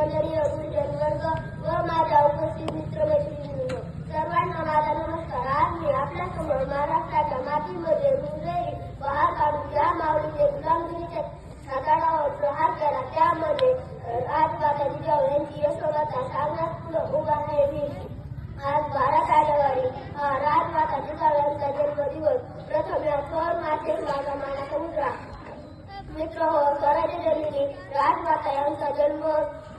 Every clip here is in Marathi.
वंदनीय गुरुजनवर्ग व माझ्या उपस्थित मित्रमैत्रिणींनो सर्वांना माझा नमस्कार. आज मी आपल्यासमोर महाराष्ट्राच्या मातीमध्ये मुंबई पहाड काढून या माऊलीने गुलामगिरीच्या सातारावर प्रहार केला. त्यामध्ये राजबाजा जिजाऊ यांची यशोगाथा सांगण्यात उभा आहे मी. आज जननी राजमाता जन्म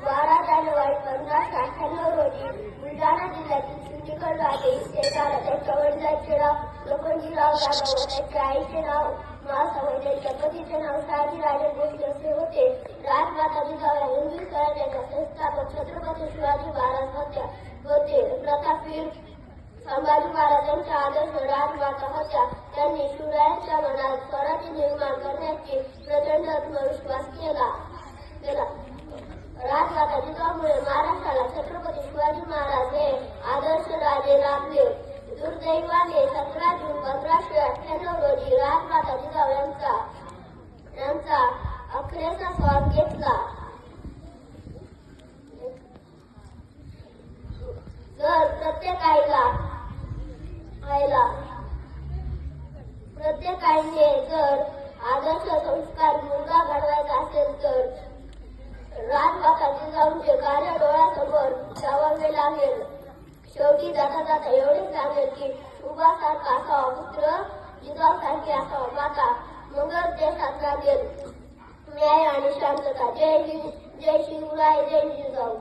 बारा जानेवारी पंधराशे अठ्ठ्याण्णव रोजी. बुलढाणा जिल्ह्यातील सिंदीगड राजे ते त्यांच्या वडिलांचे नाव लोखंडीराव जाधव व त्यांच्या आईचे नाव मासावळ त्यांच्या नाव शहाजीराजे भोसले असे होते. राजमाता जिजाऊ या हिंदवी स्वराज्याच्या संस्थापक छत्रपती शिवाजी महाराज होत्या. होते. प्रतापवीर संभाजी महाराजांच्या आदर्श राजमाता होत्या. त्यांनी शिवरायांच्या मनात स्वराज्य निर्माण करण्याचे प्रचंड आत्मविश्वास केला राजमाता जिजाऊमुळे महाराष्ट्राला छत्रपती शिवाजी महाराज हे आदर्श राजे लाभले दुर्दैवाने सतरा जून पंधराशे अठ्ठ्याण्णव रोजी राजमाता जिजाऊ यांचा यांचा अखेरचा स्वाद घेतला. जर प्रत्येक आईला आईला प्रत्येक आईने जर आदर्श राजमाता जिजाऊंचे कार्य डोळ्यासमोर ठेवावे लागेल. शेवटी जाता जाता एवढेच लागेल की उभासारखा असावा पुत्र जिजाऊसारखी असावा माता मगर देशात लागेल. न्याय आणि शांतता. जय हिंद. जय शिवराय जय जिजाऊ.